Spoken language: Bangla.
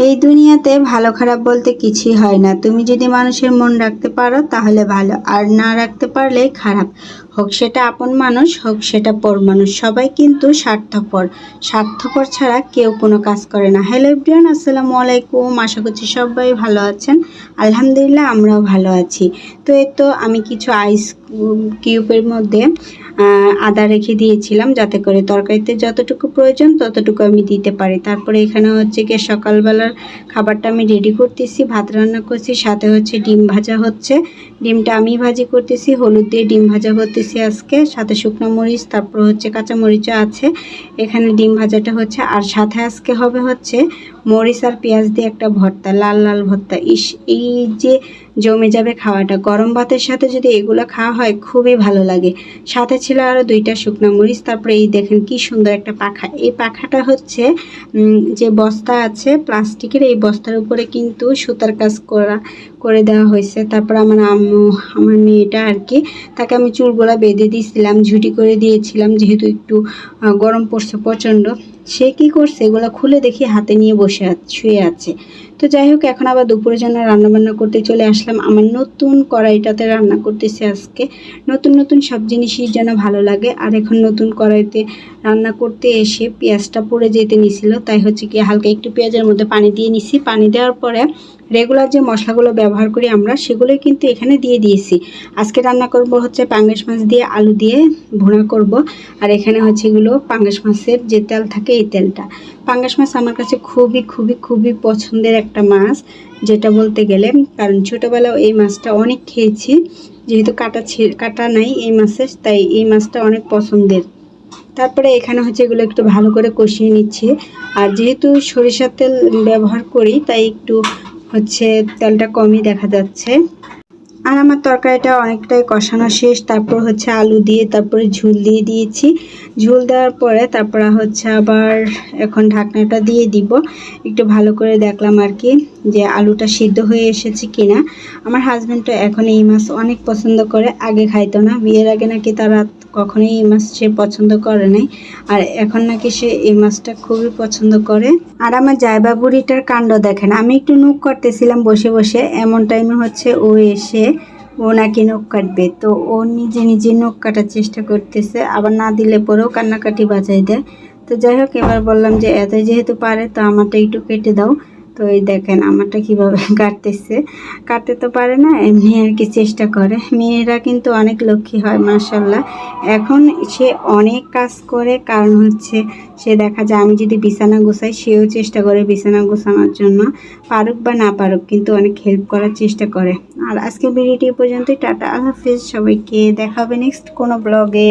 এই দুনিয়াতে ভালো খারাপ বলতে কিছুই হয় না। তুমি যদি মানুষের মন রাখতে পারো, তাহলে ভালো। আর না রাখতে পারলে খারাপ। হোক সেটা আপন মানুষ হোক, সেটা পর মানুষ। সবাই কিন্তু স্বার্থপর। স্বার্থপর ছাড়া কেউ কোনো কাজ করে না। হ্যালো এভরিওয়ান আসসালামু আলাইকুম। আশা করছি সবাই ভালো আছেন। আলহামদুলিল্লাহ, আমরাও ভালো আছি। তো এই তো আমি কিছু আইস কিউবের মধ্যে আদা রেখে দিয়েছিলাম যাতে করে তরকারিতে যতটুকু প্রয়োজন ততটুকু আমি দিতে পারি। তারপরে এখানে হচ্ছে গিয়ে সকালবেলার খাবারটা আমি রেডি করতেছি, ভাত রান্না করছি, সাথে হচ্ছে ডিম ভাজা হচ্ছে। ডিমটা আমি ভাজি করতেছি, হলুদ দিয়ে ডিম ভাজা করতেছি আজকে। সাথে শুকনো মরিচ, তারপর হচ্ছে কাঁচামরিচও আছে। এখানে ডিম ভাজাটা হচ্ছে, আর সাথে আজকে হবে হচ্ছে মরিচ আর পেঁয়াজ দিয়ে একটা ভর্তা, লাল লাল ভর্তা। ইস, এই যে জমে যাবে খাওয়াটা। গরম ভাতের সাথে যদি এগুলো খাওয়া হয়, খুবই ভালো লাগে। সাথে ছিল আরও দুইটা শুকনো মরিচ, তারপরে এই দেখেন কি সুন্দর একটা পাখা। এই পাখাটা হচ্ছে যে বস্তা আছে প্লাস্টিকের, এই বস্তার উপরে কিন্তু সুতার কাজ করা, করে দেওয়া হয়েছে। তারপর আমার আম্মু, আমার মেয়েটা আর কি, তাকে আমি চুলগুলা বেঁধে দিয়েছিলাম, ঝুটি করে দিয়েছিলাম, যেহেতু একটু গরম পড়ছে প্রচণ্ড। সে কি করছে? এগুলো খুলে দেখি হাতে নিয়ে বসে শুয়ে আছে। তো যাই হোক, এখন আবার দুপুরের জন্য রান্নাবান্না করতে চলে আসলাম। আমার নতুন কড়াইটাতে রান্না করতেছি আজকে। নতুন নতুন সব জিনিসই যেন ভালো লাগে। আর এখন নতুন কড়াইতে রান্না করতে এসে পেঁয়াজটা পড়ে যেতে নিছিল। তাই হচ্ছে কি, হালকা একটু পেঁয়াজের মধ্যে পানি দিয়ে নিছি। পানি দেওয়ার পরে রেগুলার যে মশলাগুলো ব্যবহার করি আমরা, সেগুলোই কিন্তু এখানে দিয়ে দিয়েছি। আজকে রান্না করব হচ্ছে পাঙ্গাস মাছ দিয়ে আলু দিয়ে ভুনা করব। আর এখানে হচ্ছে এগুলো পাঙ্গাস মাছের যে তেল থাকে এই তেলটা। পাঙ্গাস মাছ আমার কাছে খুবই খুবই খুবই পছন্দের একটা মাছ, যেটা বলতে গেলে, কারণ ছোটোবেলাও এই মাছটা অনেক খেয়েছি। যেহেতু কাটা কাটা নাই এই মাছের, তাই এই মাছটা অনেক পছন্দের। তারপরে এখানে হচ্ছে এগুলো একটু ভালো করে কষিয়ে নিচ্ছে। আর যেহেতু সরিষার তেল ব্যবহার করি, তাই একটু হচ্ছে তেলটা কমই দেখা যাচ্ছে। আর আমার তরকারিটা অনেকটাই কষানো শেষ। তারপর হচ্ছে আলু দিয়ে তারপরে ঝুল দিয়ে দিয়েছি। ঝুল দেওয়ার পরে তারপরে হচ্ছে আবার এখন ঢাকনাটা দিয়ে দিব। একটু ভালো করে দেখলাম আর কি যে আলুটা সিদ্ধ হয়ে এসেছে কিনা। আমার হাজব্যান্ড তো এখন এই মাছ অনেক পছন্দ করে, আগে খাইতো না। বিয়ের আগে নাকি তারা কখনোই এই মাছ সে পছন্দ করে নাই। আর এখন নাকি সে এই মাছটা খুবই পছন্দ করে। আর আমার জায়বা বুড়িটার কাণ্ড দেখেন। আমি একটু নুক করতেছিলাম বসে বসে। এমন টাইমে হচ্ছে ও এসে ও নাকি নখ কাটবে। তো ও নিজে নিজে নখ কাটার চেষ্টা করতেছে, আবার না দিলে পরেও কান্নাকাটি বাজাই দেয়। তো যাই হোক, এবার বললাম যে এত যেহেতু পারে, তো আমারটা একটু কেটে দাও। তো এই দেখেন, আমারটা কীভাবে কাটতেছে। কাটতে তো পারে না, এমনি আর কি চেষ্টা করে। মেয়েরা কিন্তু অনেক লক্ষ্মী হয় মার্শাল্লাহ এখন সে অনেক কাজ করে, কারণ হচ্ছে সে দেখা যায়, আমি যদি বিছানা গোছাই, সেও চেষ্টা করে বিছানা গোছানোর জন্য। পারুক বা না পারুক, কিন্তু অনেক হেল্প করার চেষ্টা করে। আর আজকে ভিডিওটি পর্যন্তই, টাটা, আল্লাহ সবাইকে দেখা হবে নেক্সট কোনো ব্লগে